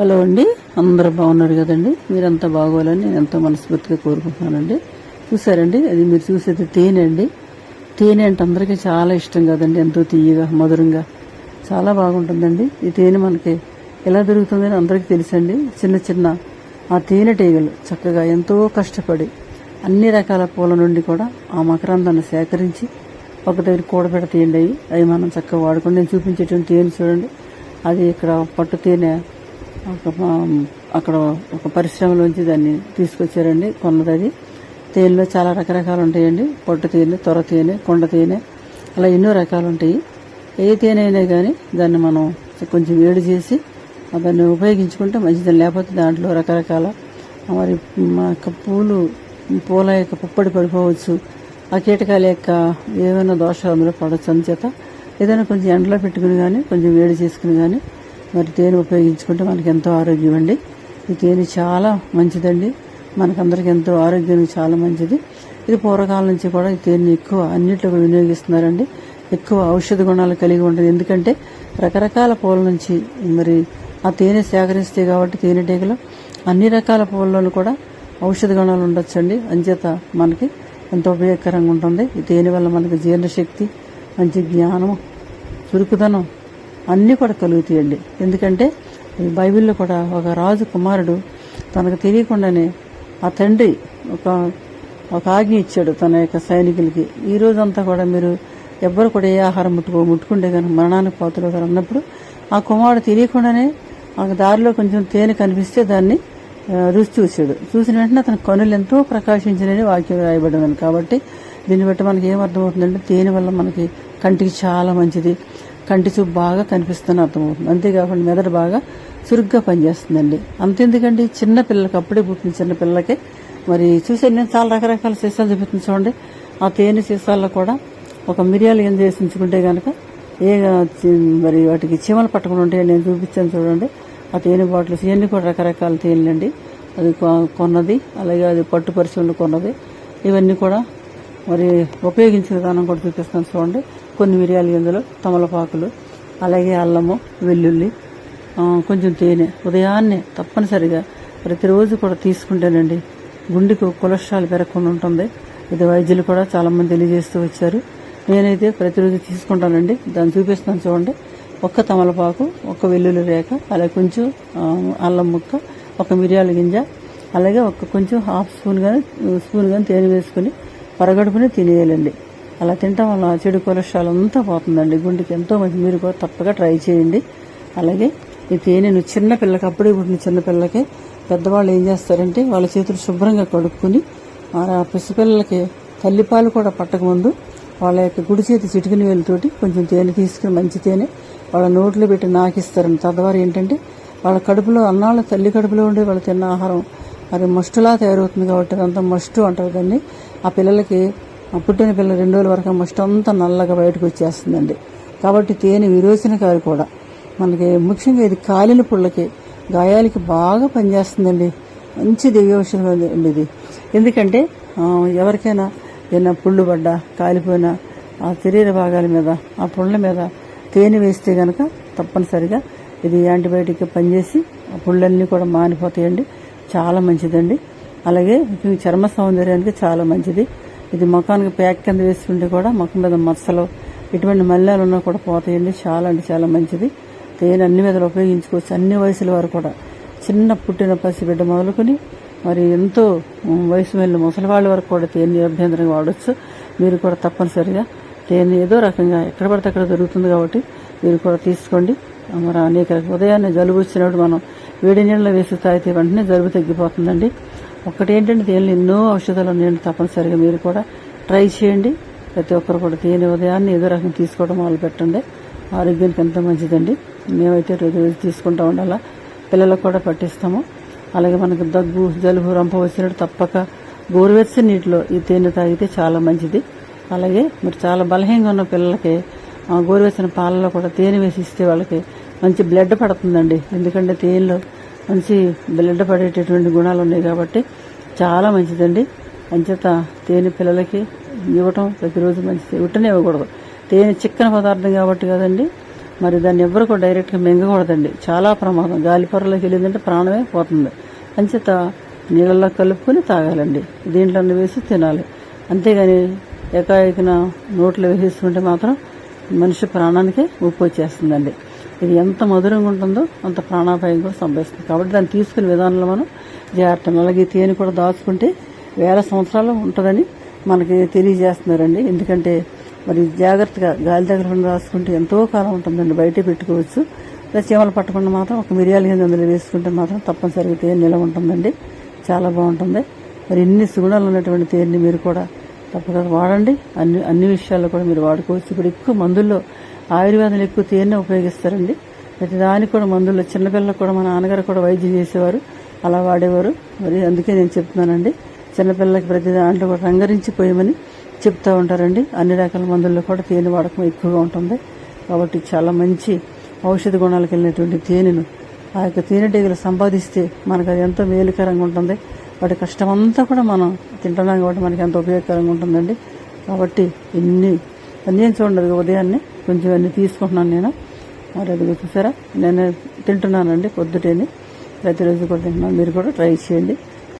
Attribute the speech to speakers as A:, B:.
A: Hello అండి. అందరూ బాగున్నారు కదండి. మీరంతా బాగోవాలని నేను ఎంతో మనస్ఫూర్తిగా కోరుకుంటున్నానండి. చూసారండి? అది మీరు చూసేది తేనె అండి. తేనె అంటే అందరికీ చాలా ఇష్టం కదండి. ఎంతో తీయగా మధురంగా. చాలా బాగుంటుందండి. ఈ తేనె మనకి ఎలా దొరుకుతుందని అందరికీ తెలుసండి. చిన్న చిన్న ఆ తేనెటీగలు చక్కగా ఎంతో కష్టపడి అన్ని రకాల పూల నుండి కూడా ఆ మకరందాన్ని సేకరించి ఒక దగ్గర కూడబెడతాయండి అవి అవి మనం చక్కగా వాడుకొని నేను చూపించేటువంటి తేనె చూడండి. అది ఇక్కడ పట్టు తేనె ఒక అక్కడ ఒక పరిశ్రమలోంచి దాన్ని తీసుకొచ్చారండి కొన్నది అది తేనెలో చాలా రకరకాలు ఉంటాయండి పొట్టు తేనె తొర తేనె కొండ తేనె అలా ఎన్నో రకాలు ఉంటాయి ఏ తేనె అయినా కానీ దాన్ని మనం కొంచెం వేడి చేసి దాన్ని ఉపయోగించుకుంటే మంచిది. లేకపోతే దాంట్లో రకరకాల మరి మా యొక్క పూలు పూల యొక్క పుప్పడి పడిపోవచ్చు. ఆ కీటకాల యొక్క ఏమైనా దోషాలు అందులో పడవచ్చు అందుచేత ఏదైనా కొంచెం ఎండలో పెట్టుకుని కానీ కొంచెం వేడి చేసుకుని కానీ మరి తేనె ఉపయోగించుకుంటే మనకి ఎంతో ఆరోగ్యం అండి. ఈ తేనె చాలా మంచిదండి. మనకందరికి ఎంతో ఆరోగ్యానికి చాలా మంచిది. ఇది పూర్వకాలం నుంచి కూడా ఈ తేనె ఎక్కువ అన్నిట్లో వినియోగిస్తున్నారండి. ఎక్కువ ఔషధ గుణాలు కలిగి ఉంటుంది. ఎందుకంటే రకరకాల పూల నుంచి మరి ఆ తేనె సేకరిస్తే కాబట్టి తేనెటీగలు అన్ని రకాల పూలలోనూ కూడా ఔషధ గుణాలు ఉండొచ్చండి. అంచేత మనకి ఎంతో ఉపయోగకరంగా ఉంటుంది. ఈ తేనె వల్ల మనకి జీర్ణశక్తి మంచి జ్ఞానం చురుకుదనం అన్నీ కూడా కలుగుతాయండి. ఎందుకంటే బైబిల్లో కూడా ఒక రాజు కుమారుడు తనకు తెలియకుండానే ఆ తండ్రి ఒక ఒక ఆజ్ఞ ఇచ్చాడు తన యొక్క సైనికులకి. ఈ రోజంతా కూడా మీరు ఎవ్వరు కూడా ఏ ఆహారం ముట్టుకో ముట్టుకుంటే కనుక మరణానికి పోతులు అన్నప్పుడు ఆ కుమారుడు తెలియకుండానే ఆ దారిలో కొంచెం తేనె కనిపిస్తే దాన్ని రుచి చూశాడు. చూసిన వెంటనే అతని కనులు ఎంతో ప్రకాశించినని వాక్యం రాయబడింది కాబట్టి దీన్ని బట్టి మనకి ఏమర్థమవుతుందంటే తేనె వల్ల మనకి కంటికి చాలా మంచిది. కంటి చూపు బాగా కనిపిస్తుందని అర్థమవుతుంది. అంతేకాకుండా మెదడు బాగా చురుగ్గా పనిచేస్తుందండి. అంతెందుకండి? చిన్న పిల్లలకి అప్పుడే పుట్టిన చిన్న పిల్లలకి మరి చూసే నేను చాలా రకరకాల సీసాలు చూపిస్తుంది చూడండి. ఆ తేనె సీసాల్లో కూడా ఒక మిరియాలు ఏం చేసి ఉంచుకుంటే కనుక ఏ మరి వాటికి చీమలు పట్టకుండా ఉంటాయి నేను చూపించాను చూడండి. ఆ తేనె బాటిల్స్ ఇవన్నీ కూడా రకరకాల తేనెలండి. అది కొ- కొన్నది అలాగే అది పట్టు పరిశ్రమలు కొన్నది. ఇవన్నీ కూడా మరి ఉపయోగించే విధానం కూడా చూపిస్తాను చూడండి. కొన్ని మిరియాలు గింజలు తమలపాకులు అలాగే అల్లము వెల్లుల్లి కొంచెం తేనె. ఉదయాన్నే తప్పనిసరిగా ప్రతిరోజు కూడా తీసుకుంటేనండి గుండెకు కొలెస్ట్రాల్ పెరగకుండా ఉంటుంది. ఇది వైద్యులు కూడా చాలామంది తెలియజేస్తూ వచ్చారు. నేనైతే ప్రతిరోజు తీసుకుంటానండి. దాన్ని చూపిస్తాను చూడండి. ఒక్క తమలపాకు ఒక్క వెల్లుల్లి రేఖ అలాగే కొంచెం అల్లం ముక్క ఒక మిరియాల గింజ అలాగే ఒక కొంచెం హాఫ్ స్పూన్ కానీ స్పూన్ కానీ తేనె వేసుకుని పరగడుపునే తినేయాలండి. అలా తినటం వల్ల చెడు కొలెస్ట్రాల్ అంతా పోతుందండి. గుండెకి ఎంతో మంచి మీరు కూడా తప్పగా ట్రై చేయండి. అలాగే ఈ తేనెను చిన్న పిల్లకి అప్పుడే పుట్టిన చిన్న పిల్లకి పెద్దవాళ్ళు ఏం చేస్తారంటే వాళ్ళ చేతులు శుభ్రంగా కడుక్కుని ఆ పసిపిల్లలకి తల్లిపాలు కూడా పట్టకముందు వాళ్ళ యొక్క గుడి చేతి చిటికిన వేలుతోటి కొంచెం తేనె తీసుకుని మంచి తేనె వాళ్ళ నోట్లో పెట్టి నాకిస్తారండి. తద్వారా ఏంటంటే వాళ్ళ కడుపులో అన్నాళ్ళు తల్లి కడుపులో ఉండే వాళ్ళు తిన్న ఆహారం మరి మస్టులా తయారవుతుంది కాబట్టి అదంతా మస్టు అంటారు దాన్ని. ఆ పిల్లలకి పుట్టిన పిల్లలు రెండు రోజుల వరకు మస్ట్ మస్టు అంతా నల్లగా బయటకు వచ్చేస్తుందండి. కాబట్టి తేనె విరోచన కారు కూడా. మనకి ముఖ్యంగా ఇది కాలిన పుళ్ళకి గాయాలకి బాగా పనిచేస్తుందండి. మంచి దివ్య ఔషధం అండి ఇది. ఎందుకంటే ఎవరికైనా ఏదైనా పుళ్ళు పడ్డా కాలిపోయినా ఆ శరీర భాగాల మీద ఆ పుళ్ళ మీద తేనె వేస్తే కనుక తప్పనిసరిగా ఇది యాంటీబయాటిక్ పనిచేసి ఆ పుళ్ళన్నీ కూడా మానిపోతాయండి. చాలా మంచిదండి. అలాగే ముఖ్యంగా చర్మ సౌందర్యానికి చాలా మంచిది. ఇది ముఖానికి ప్యాక్ కింద వేసుకుంటే కూడా ముఖం మీద మచ్చలు ఇటువంటి మల్లెలు ఉన్నా కూడా పోతాయండి. చాలా అంటే చాలా మంచిది. తేనె అన్ని విధాలు ఉపయోగించుకోవచ్చు. అన్ని వయసుల వారు కూడా. చిన్న పుట్టిన పసిబిడ్డ మొదలుకొని మరి ఎంతో వయసు వెళ్ళిన ముసలి వాళ్ళ వరకు కూడా తేనె అభ్యంతరంగా వాడచ్చు. మీరు కూడా తప్పనిసరిగా తేనె ఏదో రకంగా ఎక్కడ పడితే అక్కడ దొరుకుతుంది కాబట్టి మీరు కూడా తీసుకోండి. మరి అనేక ఉదయాన్నే జలుబు వచ్చినప్పుడు మనం వేడి నీళ్ళలో వేసి తాగితే వెంటనే జలుబు తగ్గిపోతుందండి. ఒకటి ఏంటంటే తేనెలు ఎన్నో ఔషధాలు ఉన్నాయండి తప్పనిసరిగా. మీరు కూడా ట్రై చేయండి. ప్రతి ఒక్కరు కూడా తేనె ఉదయాన్నే ఏదో రకం తీసుకోవడం మొదలు పెట్టండి. ఆరోగ్యానికి ఎంత మంచిదండి. మేమైతే రోజు రోజు తీసుకుంటా ఉండాలా. పిల్లలకు కూడా పట్టిస్తాము. అలాగే మనకు దగ్గు జలుబు రంప వచ్చినట్టు తప్పక గోరువెచ్చని నీటిలో ఈ తేనె తాగితే చాలా మంచిది. అలాగే మరి చాలా బలహీనంగా ఉన్న పిల్లలకి గోరువెచ్చని పాలలో కూడా తేనె వేసి ఇస్తే వాళ్ళకి మంచి బ్లడ్ పడుతుందండి. ఎందుకంటే తేనెలో మంచి బ్లడ్ పడేటటువంటి గుణాలు ఉన్నాయి కాబట్టి చాలా మంచిదండి. అంచేత తేనె పిల్లలకి ఇవ్వటం ప్రతిరోజు మంచిది. ఉట్టనే ఇవ్వకూడదు తేనె చిక్కని పదార్థం కాబట్టి కదండి. మరి దాన్ని ఎవరు కూడా డైరెక్ట్గా మింగకూడదండి. చాలా ప్రమాదం. గాలి పొరలోకి వెళ్ళిందంటే ప్రాణమే పోతుంది. అంచేత నీళ్ళల్లో కలుపుకొని తాగాలండి. దీంట్లో వేసి తినాలి. అంతేగాని ఏకాఏకిన నోట్లో వేసేసుకుంటే మాత్రం మనిషి ప్రాణానికి ఉప్పు వచ్చేస్తుందండి. ఇది ఎంత మధురంగా ఉంటుందో అంత ప్రాణాపాయం కూడా సంభవిస్తుంది. కాబట్టి దాన్ని తీసుకునే విధానంలో మనం జాగ్రత్త అలాగే ఈ తేనె కూడా దాచుకుంటే వేల సంవత్సరాలు ఉంటుందని మనకి తెలియజేస్తున్నారండి. ఎందుకంటే మరి జాగ్రత్తగా గాలి తగలకుండా రాసుకుంటే ఎంతో కాలం ఉంటుందండి. బయట పెట్టుకోవచ్చు. ఇలా చీమలు పట్టకుండా మాత్రం ఒక మిరియాల కింద అందులో వేసుకుంటే మాత్రం తప్పనిసరిగా తేనె నిలవ ఉంటుందండి. చాలా బాగుంటుంది. మరి ఎన్ని సుగుణాలు ఉన్నటువంటి తేనెని మీరు కూడా తప్పకుండా వాడండి. అన్ని అన్ని విషయాల్లో కూడా మీరు వాడుకోవచ్చు. ఇప్పుడు ఎక్కువ మందుల్లో ఆయుర్వేదంలో ఎక్కువ తేనె ఉపయోగిస్తారండి. ప్రతి దానికి కూడా మందుల్లో చిన్నపిల్లలకు కూడా మా నాన్నగారు కూడా వైద్యం చేసేవారు. అలా వాడేవారు. మరి అందుకే నేను చెప్తున్నానండి. చిన్నపిల్లలకి ప్రతి దాంట్లో కూడా రంగరించిపోయామని చెప్తూ ఉంటారండి. అన్ని రకాల మందుల్లో కూడా తేనె వాడకం ఎక్కువగా ఉంటుంది. కాబట్టి చాలా మంచి ఔషధ గుణాలకు వెళ్ళినటువంటి తేనెను ఆ యొక్క తేనెటీగలు సంపాదిస్తే మనకు అది ఎంతో మేలుకరంగా ఉంటుంది. వాటి కష్టమంతా కూడా మనం తింటున్నాం కాబట్టి మనకి ఎంతో ఉపయోగకరంగా ఉంటుందండి. కాబట్టి ఇన్ని అన్నీ చూడండి ఉదయాన్నే కొంచెం అన్ని తీసుకుంటున్నాను నేను. మరి అది చూసారా? నేను తింటున్నానండి పొద్దుటేని. ప్రతిరోజు కూడా తింటున్నాను. మీరు కూడా ట్రై చేయండి.